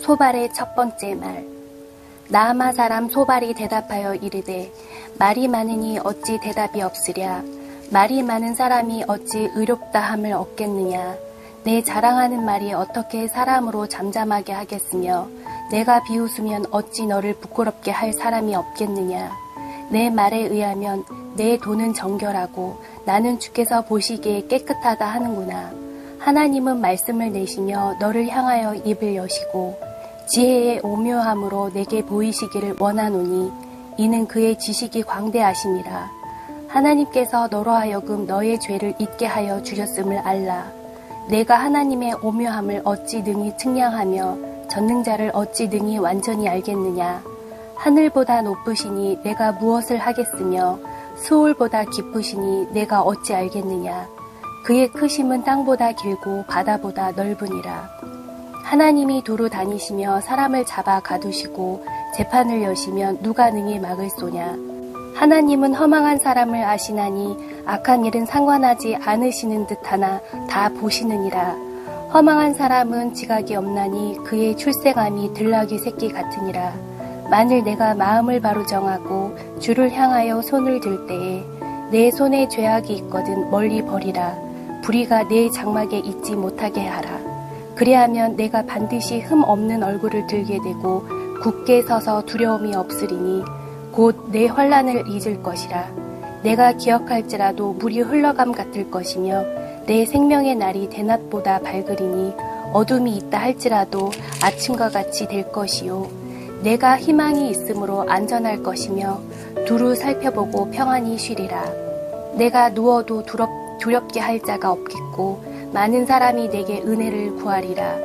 소발의 첫 번째 말. 나아마 사람 소발이 대답하여 이르되 말이 많으니 어찌 대답이 없으랴? 말이 많은 사람이 어찌 의롭다함을 얻겠느냐? 내 자랑하는 말이 어떻게 사람으로 잠잠하게 하겠으며 내가 비웃으면 어찌 너를 부끄럽게 할 사람이 없겠느냐? 내 말에 의하면 내 돈은 정결하고 나는 주께서 보시기에 깨끗하다 하는구나. 하나님은 말씀을 내시며 너를 향하여 입을 여시고 지혜의 오묘함으로 내게 보이시기를 원하노니 이는 그의 지식이 광대하심이라. 하나님께서 너로 하여금 너의 죄를 잊게 하여 주셨음을 알라. 내가 하나님의 오묘함을 어찌 능히 측량하며 전능자를 어찌 능히 완전히 알겠느냐. 하늘보다 높으시니 내가 무엇을 하겠으며 수울보다 깊으시니 내가 어찌 알겠느냐. 그의 크심은 땅보다 길고 바다보다 넓으니라. 하나님이 두루 다니시며 사람을 잡아 가두시고 재판을 여시면 누가 능히 막을 소냐. 하나님은 허망한 사람을 아시나니 악한 일은 상관하지 않으시는 듯하나 다 보시느니라. 허망한 사람은 지각이 없나니 그의 출생함이 들나귀 새끼 같으니라. 만일 내가 마음을 바로 정하고 주를 향하여 손을 들 때에 내 손에 죄악이 있거든 멀리 버리라. 불의가 내 장막에 있지 못하게 하라. 그리하면 내가 반드시 흠 없는 얼굴을 들게 되고 굳게 서서 두려움이 없으리니 곧 내 환란을 잊을 것이라. 내가 기억할지라도 물이 흘러감 같을 것이며 내 생명의 날이 대낮보다 밝으리니 어둠이 있다 할지라도 아침과 같이 될 것이요. 내가 희망이 있으므로 안전할 것이며 두루 살펴보고 평안히 쉬리라. 내가 누워도 두렵, 두렵게 할 자가 없겠고 많은 사람이 내게 은혜를 구하리라.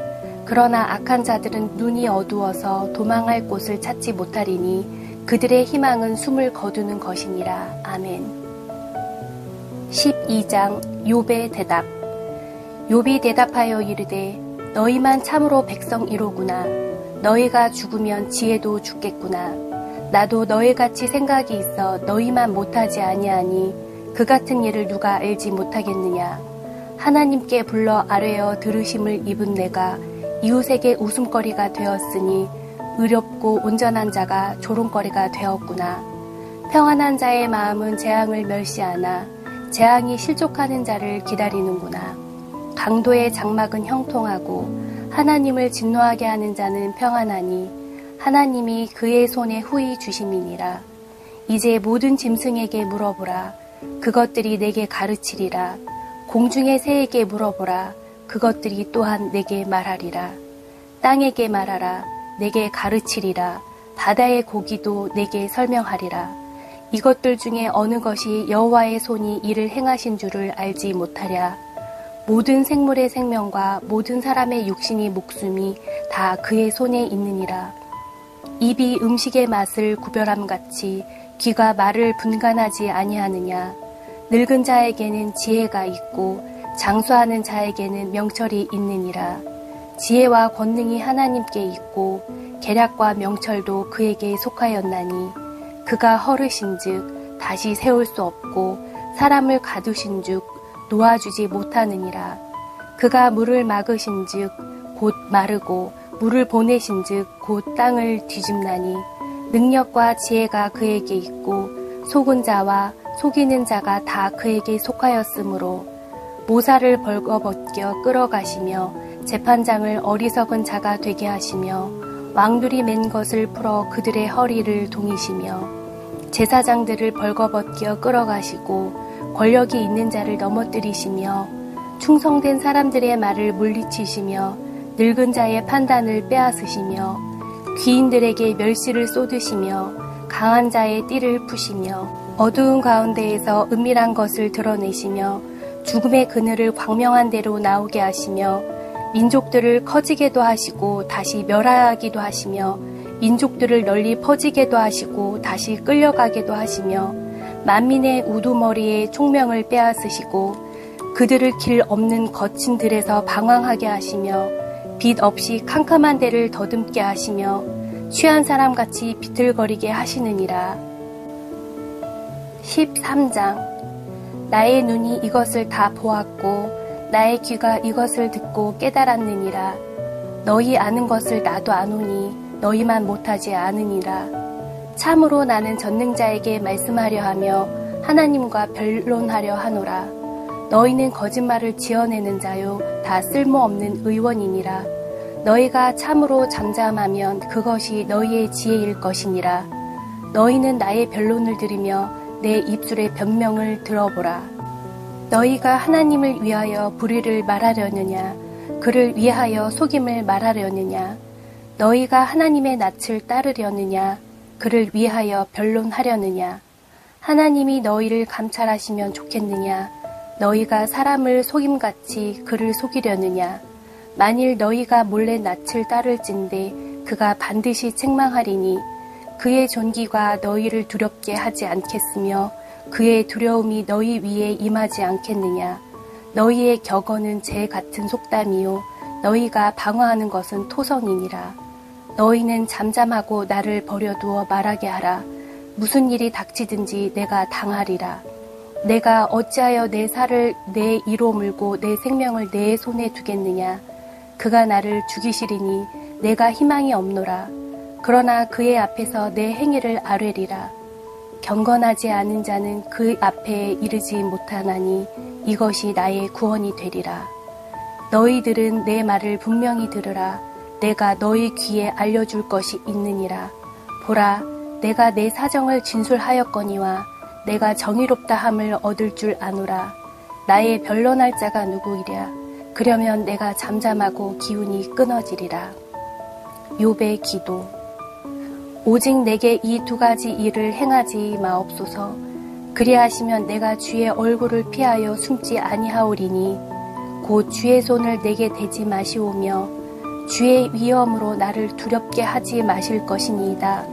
그러나 악한 자들은 눈이 어두워서 도망할 곳을 찾지 못하리니 그들의 희망은 숨을 거두는 것이니라. 아멘. 12장 욥의 대답 욥이 대답하여 이르되 너희만 참으로 백성이로구나. 너희가 죽으면 지혜도 죽겠구나. 나도 너희같이 생각이 있어 너희만 못하지 아니하니 그 같은 일을 누가 알지 못하겠느냐. 하나님께 불러 아뢰어 들으심을 입은 내가 이웃에게 웃음거리가 되었으니 의롭고 온전한 자가 조롱거리가 되었구나. 평안한 자의 마음은 재앙을 멸시하나 재앙이 실족하는 자를 기다리는구나. 강도의 장막은 형통하고 하나님을 진노하게 하는 자는 평안하니 하나님이 그의 손에 후히 주심이니라. 이제 모든 짐승에게 물어보라. 그것들이 내게 가르치리라. 공중의 새에게 물어보라. 그것들이 또한 내게 말하리라. 땅에게 말하라. 내게 가르치리라. 바다의 고기도 내게 설명하리라. 이것들 중에 어느 것이 여호와의 손이 이를 행하신 줄을 알지 못하랴. 모든 생물의 생명과 모든 사람의 육신이 목숨이 다 그의 손에 있느니라. 입이 음식의 맛을 구별함 같이 귀가 말을 분간하지 아니하느냐. 늙은 자에게는 지혜가 있고 장수하는 자에게는 명철이 있느니라. 지혜와 권능이 하나님께 있고 계략과 명철도 그에게 속하였나니 그가 허르신즉 다시 세울 수 없고 사람을 가두신즉 놓아주지 못하느니라. 그가 물을 막으신즉 곧 마르고 물을 보내신즉 곧 땅을 뒤집나니 능력과 지혜가 그에게 있고 속은 자와 속이는 자가 다 그에게 속하였으므로 모사를 벌거벗겨 끌어가시며 재판장을 어리석은 자가 되게 하시며 왕들이 맨 것을 풀어 그들의 허리를 동이시며 제사장들을 벌거벗겨 끌어가시고 권력이 있는 자를 넘어뜨리시며 충성된 사람들의 말을 물리치시며 늙은 자의 판단을 빼앗으시며 귀인들에게 멸시를 쏟으시며 강한 자의 띠를 푸시며 어두운 가운데에서 은밀한 것을 드러내시며 죽음의 그늘을 광명한 대로 나오게 하시며 민족들을 커지게도 하시고 다시 멸하기도 하시며 민족들을 널리 퍼지게도 하시고 다시 끌려가게도 하시며 만민의 우두머리에 총명을 빼앗으시고 그들을 길 없는 거친 들에서 방황하게 하시며 빛 없이 캄캄한 데를 더듬게 하시며 취한 사람 같이 비틀거리게 하시느니라. 13장 나의 눈이 이것을 다 보았고 나의 귀가 이것을 듣고 깨달았느니라 너희 아는 것을 나도 아노니 너희만 못하지 않으니라. 참으로 나는 전능자에게 말씀하려 하며 하나님과 변론하려 하노라. 너희는 거짓말을 지어내는 자요 다 쓸모없는 의원이니라. 너희가 참으로 잠잠하면 그것이 너희의 지혜일 것이니라. 너희는 나의 변론을 들으며 내 입술의 변명을 들어보라. 너희가 하나님을 위하여 불의를 말하려느냐? 그를 위하여 속임을 말하려느냐? 너희가 하나님의 낯을 따르려느냐? 그를 위하여 변론하려느냐? 하나님이 너희를 감찰하시면 좋겠느냐? 너희가 사람을 속임같이 그를 속이려느냐? 만일 너희가 몰래 낯을 따를진데 그가 반드시 책망하리니 그의 존귀가 너희를 두렵게 하지 않겠으며 그의 두려움이 너희 위에 임하지 않겠느냐? 너희의 격언은 재 같은 속담이요 너희가 방어하는 것은 토성이니라. 너희는 잠잠하고 나를 버려두어 말하게 하라. 무슨 일이 닥치든지 내가 당하리라. 내가 어찌하여 내 살을 내 이로 물고 내 생명을 내 손에 두겠느냐? 그가 나를 죽이시리니 내가 희망이 없노라. 그러나 그의 앞에서 내 행위를 아뢰리라. 경건하지 않은 자는 그 앞에 이르지 못하나니 이것이 나의 구원이 되리라. 너희들은 내 말을 분명히 들으라. 내가 너희 귀에 알려줄 것이 있느니라. 보라, 내가 내 사정을 진술하였거니와 내가 정의롭다 함을 얻을 줄 아노라. 나의 변론할 자가 누구이랴. 그러면 내가 잠잠하고 기운이 끊어지리라. 욥의 기도. 오직 내게 이 두 가지 일을 행하지 마옵소서. 그리하시면 내가 주의 얼굴을 피하여 숨지 아니하오리니 곧 주의 손을 내게 대지 마시오며 주의 위엄으로 나를 두렵게 하지 마실 것이니이다.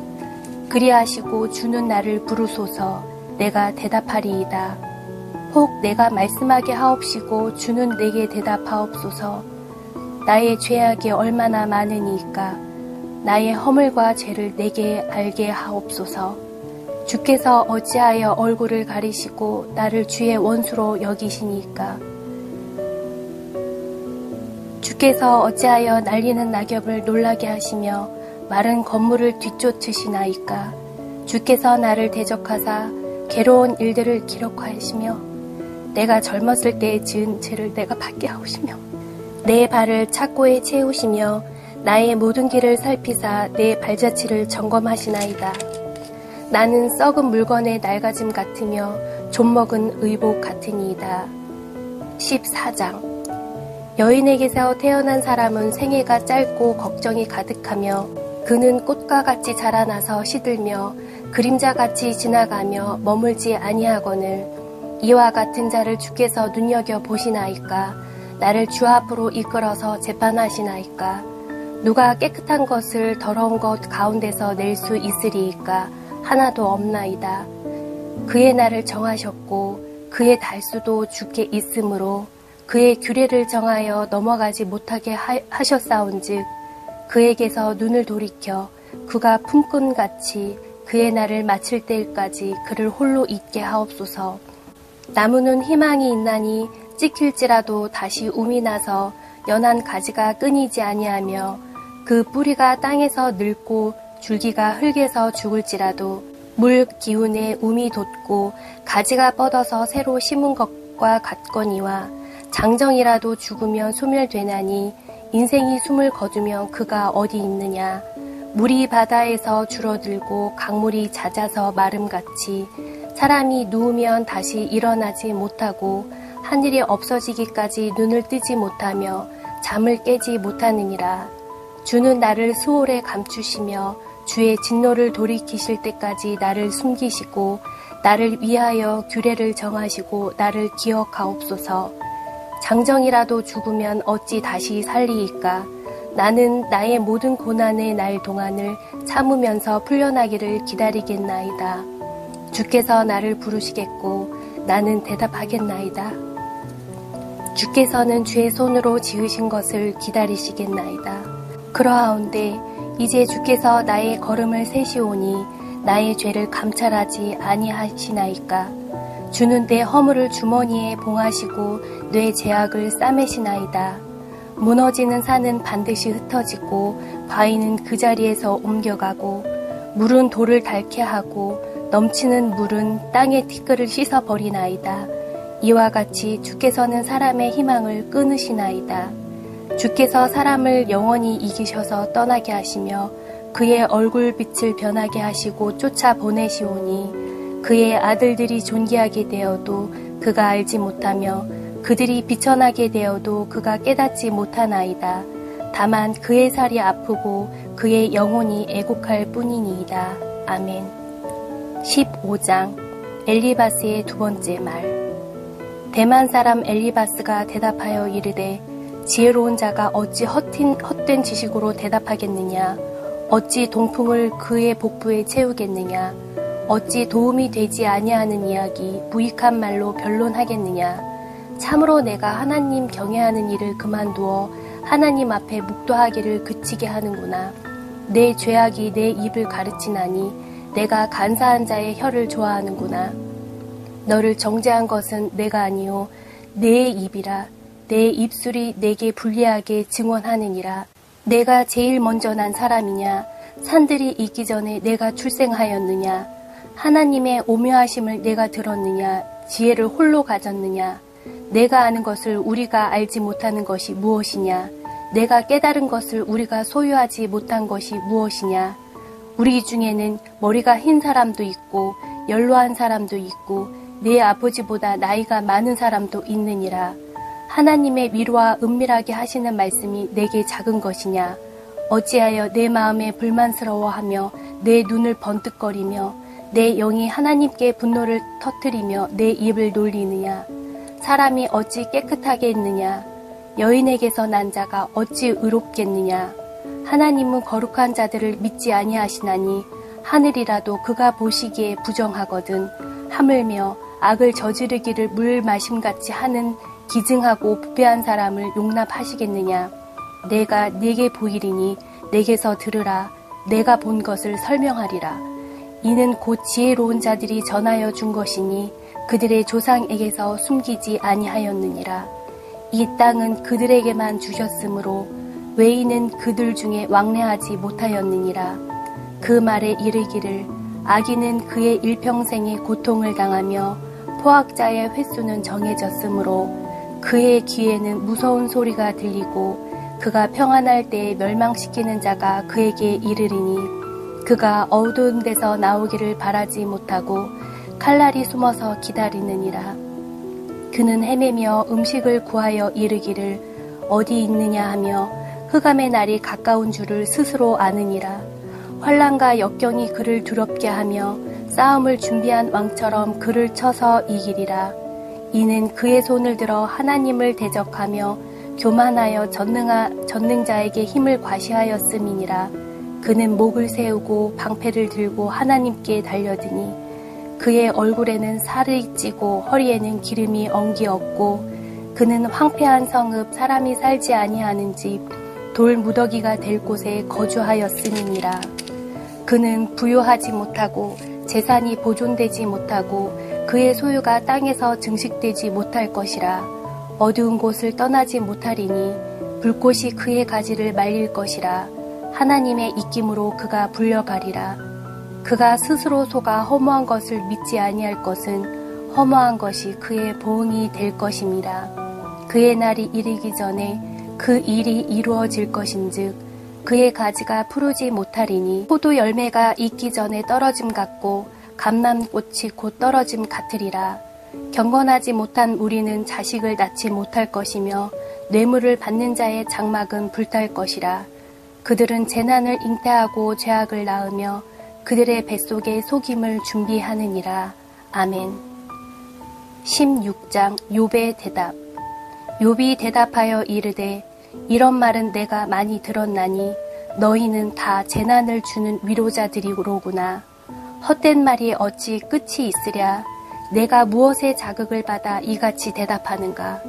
그리하시고 주는 나를 부르소서 내가 대답하리이다. 혹 내가 말씀하게 하옵시고 주는 내게 대답하옵소서 나의 죄악이 얼마나 많으니까 나의 허물과 죄를 내게 알게 하옵소서. 주께서 어찌하여 얼굴을 가리시고 나를 주의 원수로 여기시니까? 주께서 어찌하여 날리는 낙엽을 놀라게 하시며 마른 건물을 뒤쫓으시나이까? 주께서 나를 대적하사 괴로운 일들을 기록하시며 내가 젊었을 때에 지은 죄를 내가 받게 하시며 내 발을 착고에 채우시며 나의 모든 길을 살피사 내 발자취를 점검하시나이다. 나는 썩은 물건의 낡아짐 같으며 좀먹은 의복 같으니이다. 14장 여인에게서 태어난 사람은 생애가 짧고 걱정이 가득하며 그는 꽃과 같이 자라나서 시들며 그림자같이 지나가며 머물지 아니하거늘 이와 같은 자를 주께서 눈여겨 보시나이까 나를 주 앞으로 이끌어서 재판하시나이까 누가 깨끗한 것을 더러운 것 가운데서 낼 수 있으리이까 하나도 없나이다 그의 날을 정하셨고 그의 달수도 주께 있으므로 그의 규례를 정하여 넘어가지 못하게 하셨사온즉 그에게서 눈을 돌이켜 그가 품꾼같이 그의 날을 마칠 때까지 그를 홀로 있게 하옵소서. 나무는 희망이 있나니 찍힐지라도 다시 움이 나서 연한 가지가 끊이지 아니하며 그 뿌리가 땅에서 늙고 줄기가 흙에서 죽을지라도 물 기운에 움이 돋고 가지가 뻗어서 새로 심은 것과 같거니와 장정이라도 죽으면 소멸되나니 인생이 숨을 거두면 그가 어디 있느냐. 물이 바다에서 줄어들고 강물이 잦아서 마름같이 사람이 누우면 다시 일어나지 못하고 하늘이 없어지기까지 눈을 뜨지 못하며 잠을 깨지 못하느니라. 주는 나를 수월에 감추시며 주의 진노를 돌이키실 때까지 나를 숨기시고 나를 위하여 규례를 정하시고 나를 기억하옵소서. 장정이라도 죽으면 어찌 다시 살리이까? 나는 나의 모든 고난의 날 동안을 참으면서 풀려나기를 기다리겠나이다. 주께서 나를 부르시겠고 나는 대답하겠나이다. 주께서는 주의 손으로 지으신 것을 기다리시겠나이다. 그러하온데 이제 주께서 나의 걸음을 세시오니 나의 죄를 감찰하지 아니하시나이까. 주는 내 허물을 주머니에 봉하시고 뇌 제약을 싸매시나이다. 무너지는 산은 반드시 흩어지고 바위는 그 자리에서 옮겨가고 물은 돌을 닳게 하고 넘치는 물은 땅의 티끌을 씻어버리나이다. 이와 같이 주께서는 사람의 희망을 끊으시나이다. 주께서 사람을 영원히 이기셔서 떠나게 하시며 그의 얼굴 빛을 변하게 하시고 쫓아 보내시오니 그의 아들들이 존귀하게 되어도 그가 알지 못하며 그들이 비천하게 되어도 그가 깨닫지 못하나이다. 다만 그의 살이 아프고 그의 영혼이 애곡할 뿐이니이다. 아멘. 15장 엘리바스의 두 번째 말 대만 사람 엘리바스가 대답하여 이르되 지혜로운 자가 어찌 헛된, 헛된 지식으로 대답하겠느냐 어찌 동풍을 그의 복부에 채우겠느냐 어찌 도움이 되지 아니하는 이야기 무익한 말로 변론하겠느냐 참으로 내가 하나님 경외하는 일을 그만두어 하나님 앞에 묵도하기를 그치게 하는구나. 내 죄악이 내 입을 가르치나니 내가 간사한 자의 혀를 좋아하는구나. 너를 정죄한 것은 내가 아니요 내 입이라 내 입술이 내게 불리하게 증언하느니라. 내가 제일 먼저 난 사람이냐 산들이 있기 전에 내가 출생하였느냐 하나님의 오묘하심을 내가 들었느냐 지혜를 홀로 가졌느냐 내가 아는 것을 우리가 알지 못하는 것이 무엇이냐? 내가 깨달은 것을 우리가 소유하지 못한 것이 무엇이냐? 우리 중에는 머리가 흰 사람도 있고 연로한 사람도 있고 내 아버지보다 나이가 많은 사람도 있느니라. 하나님의 위로와 은밀하게 하시는 말씀이 내게 작은 것이냐? 어찌하여 내 마음에 불만스러워하며 내 눈을 번뜩거리며 내 영이 하나님께 분노를 터뜨리며 내 입을 놀리느냐? 사람이 어찌 깨끗하게 있느냐? 여인에게서 난 자가 어찌 의롭겠느냐? 하나님은 거룩한 자들을 믿지 아니하시나니 하늘이라도 그가 보시기에 부정하거든 하물며 악을 저지르기를 물 마심같이 하는 기증하고 부패한 사람을 용납하시겠느냐? 내가 네게 보이리니 내게서 들으라 내가 본 것을 설명하리라. 이는 곧 지혜로운 자들이 전하여 준 것이니 그들의 조상에게서 숨기지 아니하였느니라. 이 땅은 그들에게만 주셨으므로 외인은 그들 중에 왕래하지 못하였느니라. 그 말에 이르기를 아기는 그의 일평생의 고통을 당하며 포악자의 횟수는 정해졌으므로 그의 귀에는 무서운 소리가 들리고 그가 평안할 때에 멸망시키는 자가 그에게 이르리니 그가 어두운 데서 나오기를 바라지 못하고 칼날이 숨어서 기다리느니라. 그는 헤매며 음식을 구하여 이르기를 어디 있느냐 하며 흑암의 날이 가까운 줄을 스스로 아느니라. 환란과 역경이 그를 두렵게 하며 싸움을 준비한 왕처럼 그를 쳐서 이기리라. 이는 그의 손을 들어 하나님을 대적하며 교만하여 전능하, 전능자에게 힘을 과시하였음이니라. 그는 목을 세우고 방패를 들고 하나님께 달려드니 그의 얼굴에는 살이 찌고 허리에는 기름이 엉기었고 그는 황폐한 성읍 사람이 살지 아니하는 집 돌 무더기가 될 곳에 거주하였음이니라. 그는 부유하지 못하고 재산이 보존되지 못하고 그의 소유가 땅에서 증식되지 못할 것이라. 어두운 곳을 떠나지 못하리니 불꽃이 그의 가지를 말릴 것이라. 하나님의 입김으로 그가 불려가리라. 그가 스스로 속아 허무한 것을 믿지 아니할 것은 허무한 것이 그의 보응이 될 것입니다. 그의 날이 이르기 전에 그 일이 이루어질 것인즉 그의 가지가 푸르지 못하리니 포도 열매가 익기 전에 떨어짐 같고 감남꽃이 곧 떨어짐 같으리라. 경건하지 못한 우리는 자식을 낳지 못할 것이며 뇌물을 받는 자의 장막은 불탈 것이라. 그들은 재난을 잉태하고 죄악을 낳으며 그들의 뱃속에 속임을 준비하느니라. 아멘. 16장 욥의 대답 욥이 대답하여 이르되 이런 말은 내가 많이 들었나니 너희는 다 재난을 주는 위로자들이로구나. 헛된 말이 어찌 끝이 있으랴. 내가 무엇에 자극을 받아 이같이 대답하는가.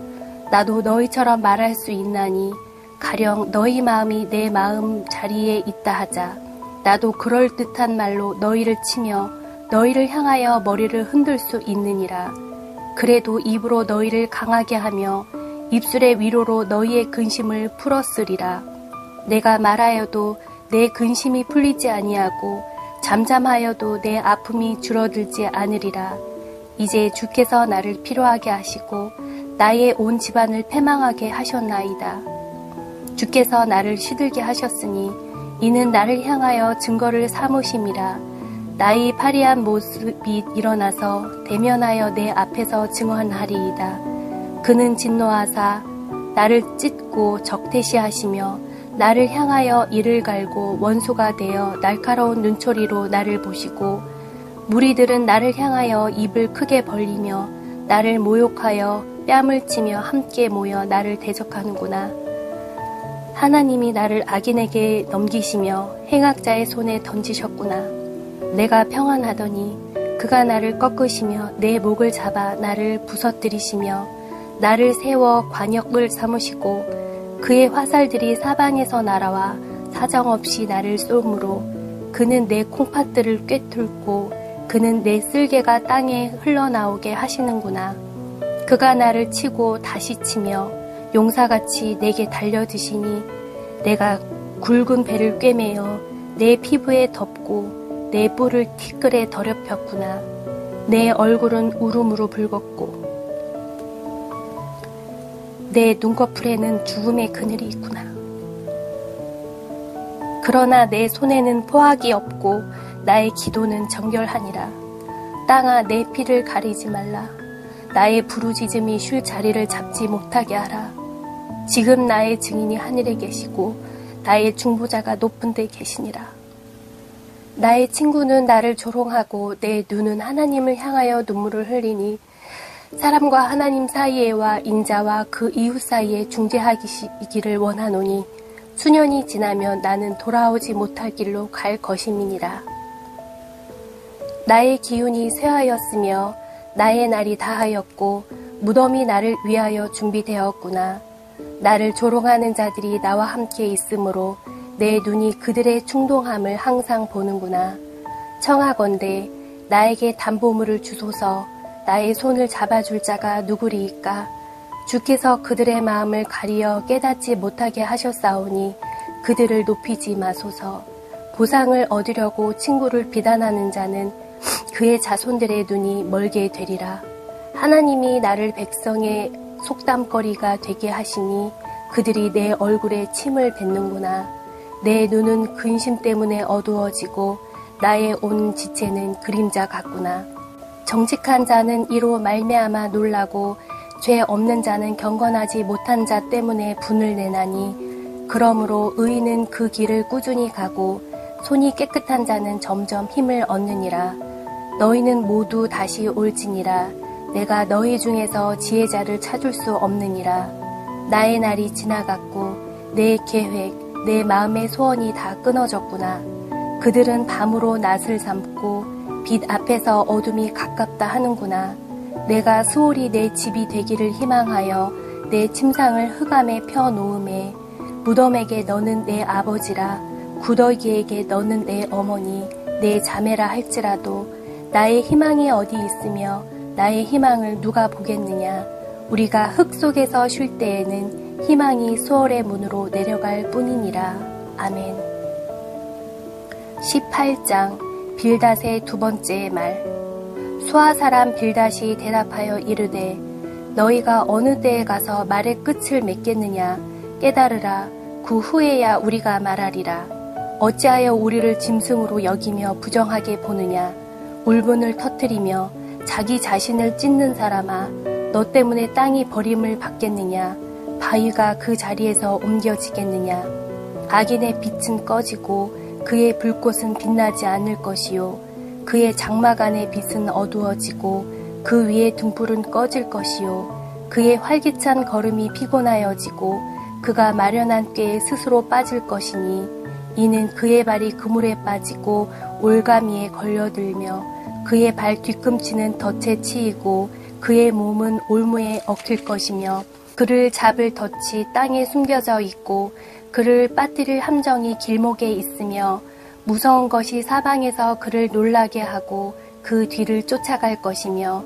나도 너희처럼 말할 수 있나니 가령 너희 마음이 내 마음 자리에 있다 하자. 나도 그럴 듯한 말로 너희를 치며 너희를 향하여 머리를 흔들 수 있느니라. 그래도 입으로 너희를 강하게 하며 입술의 위로로 너희의 근심을 풀었으리라. 내가 말하여도 내 근심이 풀리지 아니하고 잠잠하여도 내 아픔이 줄어들지 않으리라. 이제 주께서 나를 필요하게 하시고 나의 온 집안을 패망하게 하셨나이다. 주께서 나를 시들게 하셨으니 이는 나를 향하여 증거를 삼으심이라. 나의 파리한 모습이 일어나서 대면하여 내 앞에서 증언하리이다. 그는 진노하사 나를 찢고 적대시하시며 나를 향하여 이를 갈고 원수가 되어 날카로운 눈초리로 나를 보시고 무리들은 나를 향하여 입을 크게 벌리며 나를 모욕하여 뺨을 치며 함께 모여 나를 대적하는구나. 하나님이 나를 악인에게 넘기시며 행악자의 손에 던지셨구나. 내가 평안하더니 그가 나를 꺾으시며 내 목을 잡아 나를 부서뜨리시며 나를 세워 관역을 삼으시고 그의 화살들이 사방에서 날아와 사정없이 나를 쏘므로 그는 내 콩팥들을 꿰뚫고 그는 내 쓸개가 땅에 흘러나오게 하시는구나. 그가 나를 치고 다시 치며 용사같이 내게 달려드시니 내가 굵은 배를 꿰매어 내 피부에 덮고 내 뿔을 티끌에 더럽혔구나. 내 얼굴은 울음으로 붉었고 내 눈꺼풀에는 죽음의 그늘이 있구나. 그러나 내 손에는 포악이 없고 나의 기도는 정결하니라. 땅아 내 피를 가리지 말라. 나의 부르짖음이 쉴 자리를 잡지 못하게 하라. 지금 나의 증인이 하늘에 계시고 나의 중보자가 높은 데 계시니라. 나의 친구는 나를 조롱하고 내 눈은 하나님을 향하여 눈물을 흘리니 사람과 하나님 사이에와 인자와 그 이웃 사이에 중재하기를 원하노니 수년이 지나면 나는 돌아오지 못할 길로 갈 것임이니라. 나의 기운이 쇠하였으며 나의 날이 다하였고 무덤이 나를 위하여 준비되었구나. 나를 조롱하는 자들이 나와 함께 있으므로 내 눈이 그들의 충동함을 항상 보는구나. 청하건대 나에게 담보물을 주소서 나의 손을 잡아줄 자가 누구리이까? 주께서 그들의 마음을 가리어 깨닫지 못하게 하셨사오니 그들을 높이지 마소서. 보상을 얻으려고 친구를 비난하는 자는 그의 자손들의 눈이 멀게 되리라. 하나님이 나를 백성의 속담거리가 되게 하시니 그들이 내 얼굴에 침을 뱉는구나. 내 눈은 근심 때문에 어두워지고 나의 온 지체는 그림자 같구나. 정직한 자는 이로 말미암아 놀라고 죄 없는 자는 경건하지 못한 자 때문에 분을 내나니 그러므로 의인은 그 길을 꾸준히 가고 손이 깨끗한 자는 점점 힘을 얻느니라. 너희는 모두 다시 올지니라. 내가 너희 중에서 지혜자를 찾을 수 없느니라. 나의 날이 지나갔고 내 계획, 내 마음의 소원이 다 끊어졌구나. 그들은 밤으로 낯을 삼고 빛 앞에서 어둠이 가깝다 하는구나. 내가 수월이 내 집이 되기를 희망하여 내 침상을 흑암에 펴 놓음에 무덤에게 너는 내 아버지라 구더기에게 너는 내 어머니 내 자매라 할지라도 나의 희망이 어디 있으며 나의 희망을 누가 보겠느냐? 우리가 흙 속에서 쉴 때에는 희망이 수월의 문으로 내려갈 뿐이니라. 아멘. 18장 빌닷의 두 번째 말. 수아 사람 빌닷이 대답하여 이르되 너희가 어느 때에 가서 말의 끝을 맺겠느냐? 깨달으라. 그 후에야 우리가 말하리라. 어찌하여 우리를 짐승으로 여기며 부정하게 보느냐? 울분을 터뜨리며 자기 자신을 찢는 사람아 너 때문에 땅이 버림을 받겠느냐? 바위가 그 자리에서 옮겨지겠느냐? 악인의 빛은 꺼지고 그의 불꽃은 빛나지 않을 것이요. 그의 장막 안의 빛은 어두워지고 그 위의 등불은 꺼질 것이요. 그의 활기찬 걸음이 피곤하여지고 그가 마련한 꾀에 스스로 빠질 것이니 이는 그의 발이 그물에 빠지고 올가미에 걸려들며 그의 발 뒤꿈치는 덫에 치이고 그의 몸은 올무에 얽힐 것이며 그를 잡을 덫이 땅에 숨겨져 있고 그를 빠뜨릴 함정이 길목에 있으며 무서운 것이 사방에서 그를 놀라게 하고 그 뒤를 쫓아갈 것이며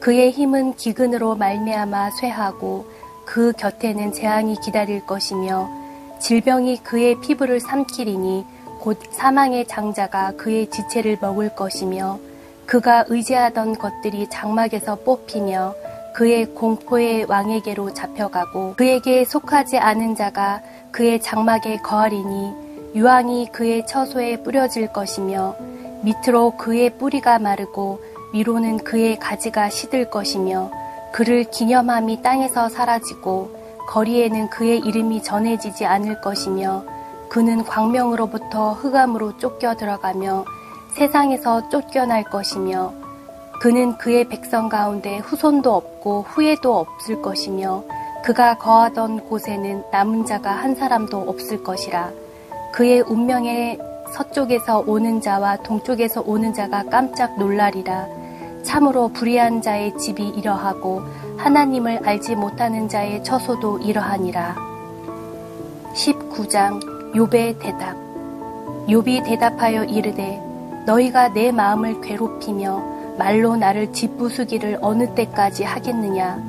그의 힘은 기근으로 말미암아 쇠하고 그 곁에는 재앙이 기다릴 것이며 질병이 그의 피부를 삼키리니 곧 사망의 장자가 그의 지체를 먹을 것이며 그가 의지하던 것들이 장막에서 뽑히며 그의 공포의 왕에게로 잡혀가고 그에게 속하지 않은 자가 그의 장막에 거하리니 유황이 그의 처소에 뿌려질 것이며 밑으로 그의 뿌리가 마르고 위로는 그의 가지가 시들 것이며 그를 기념함이 땅에서 사라지고 거리에는 그의 이름이 전해지지 않을 것이며 그는 광명으로부터 흑암으로 쫓겨 들어가며 세상에서 쫓겨날 것이며 그는 그의 백성 가운데 후손도 없고 후회도 없을 것이며 그가 거하던 곳에는 남은 자가 한 사람도 없을 것이라. 그의 운명에 서쪽에서 오는 자와 동쪽에서 오는 자가 깜짝 놀라리라. 참으로 불의한 자의 집이 이러하고 하나님을 알지 못하는 자의 처소도 이러하니라. 19장 욥의 대답. 욥이 대답하여 이르되 너희가 내 마음을 괴롭히며 말로 나를 짓부수기를 어느 때까지 하겠느냐?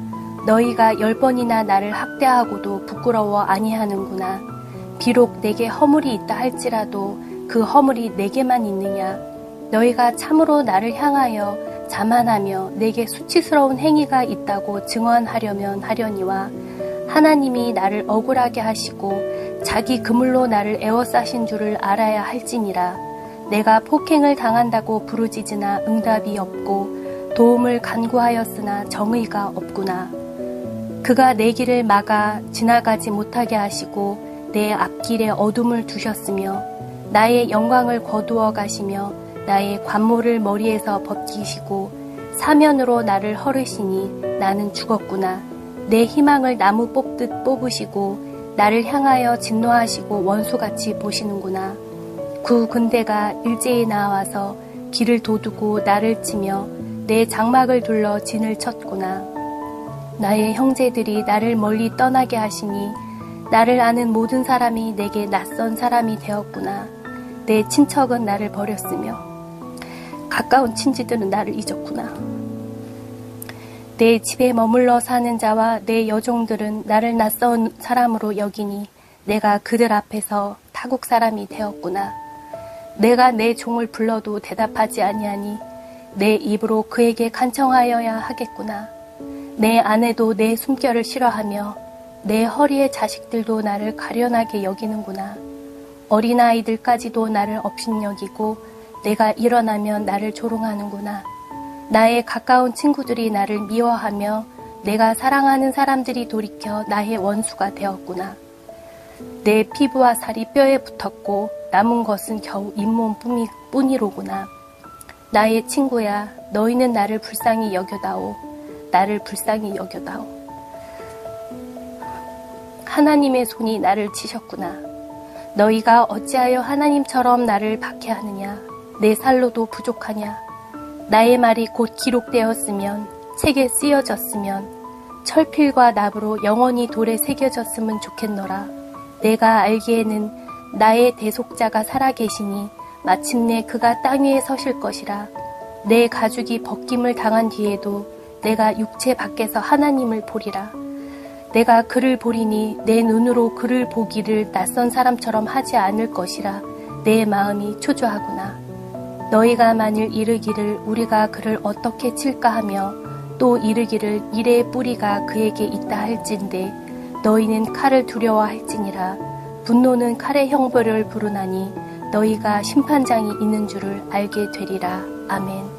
너희가 열 번이나 나를 학대하고도 부끄러워 아니하는구나. 비록 내게 허물이 있다 할지라도 그 허물이 내게만 있느냐? 너희가 참으로 나를 향하여 자만하며 내게 수치스러운 행위가 있다고 증언하려면 하려니와 하나님이 나를 억울하게 하시고 자기 그물로 나를 에워싸신 줄을 알아야 할지니라 내가 폭행을 당한다고 부르짖으나 응답이 없고 도움을 간구하였으나 정의가 없구나 그가 내 길을 막아 지나가지 못하게 하시고 내 앞길에 어둠을 두셨으며 나의 영광을 거두어 가시며 나의 관모를 머리에서 벗기시고 사면으로 나를 헐으시니 나는 죽었구나. 내 희망을 나무 뽑듯 뽑으시고 나를 향하여 진노하시고 원수같이 보시는구나. 구 군대가 일제히 나와서 길을 도두고 나를 치며 내 장막을 둘러 진을 쳤구나. 나의 형제들이 나를 멀리 떠나게 하시니 나를 아는 모든 사람이 내게 낯선 사람이 되었구나. 내 친척은 나를 버렸으며 가까운 친지들은 나를 잊었구나. 내 집에 머물러 사는 자와 내 여종들은 나를 낯선 사람으로 여기니 내가 그들 앞에서 타국 사람이 되었구나. 내가 내 종을 불러도 대답하지 아니하니 내 입으로 그에게 간청하여야 하겠구나. 내 아내도 내 숨결을 싫어하며 내 허리의 자식들도 나를 가련하게 여기는구나. 어린아이들까지도 나를 업신여기고 내가 일어나면 나를 조롱하는구나. 나의 가까운 친구들이 나를 미워하며 내가 사랑하는 사람들이 돌이켜 나의 원수가 되었구나. 내 피부와 살이 뼈에 붙었고 남은 것은 겨우 잇몸 뿐이로구나. 나의 친구야, 너희는 나를 불쌍히 여겨다오. 나를 불쌍히 여겨다오. 하나님의 손이 나를 치셨구나. 너희가 어찌하여 하나님처럼 나를 박해하느냐? 내 살로도 부족하냐? 나의 말이 곧 기록되었으면 책에 쓰여졌으면 철필과 납으로 영원히 돌에 새겨졌으면 좋겠노라. 내가 알기에는 나의 대속자가 살아계시니 마침내 그가 땅 위에 서실 것이라. 내 가죽이 벗김을 당한 뒤에도 내가 육체 밖에서 하나님을 보리라. 내가 그를 보리니 내 눈으로 그를 보기를 낯선 사람처럼 하지 않을 것이라. 내 마음이 초조하구나. 너희가 만일 이르기를 우리가 그를 어떻게 칠까 하며 또 이르기를 이래의 뿌리가 그에게 있다 할진대 너희는 칼을 두려워할지니라 분노는 칼의 형벌을 부르나니 너희가 심판장이 있는 줄을 알게 되리라 아멘.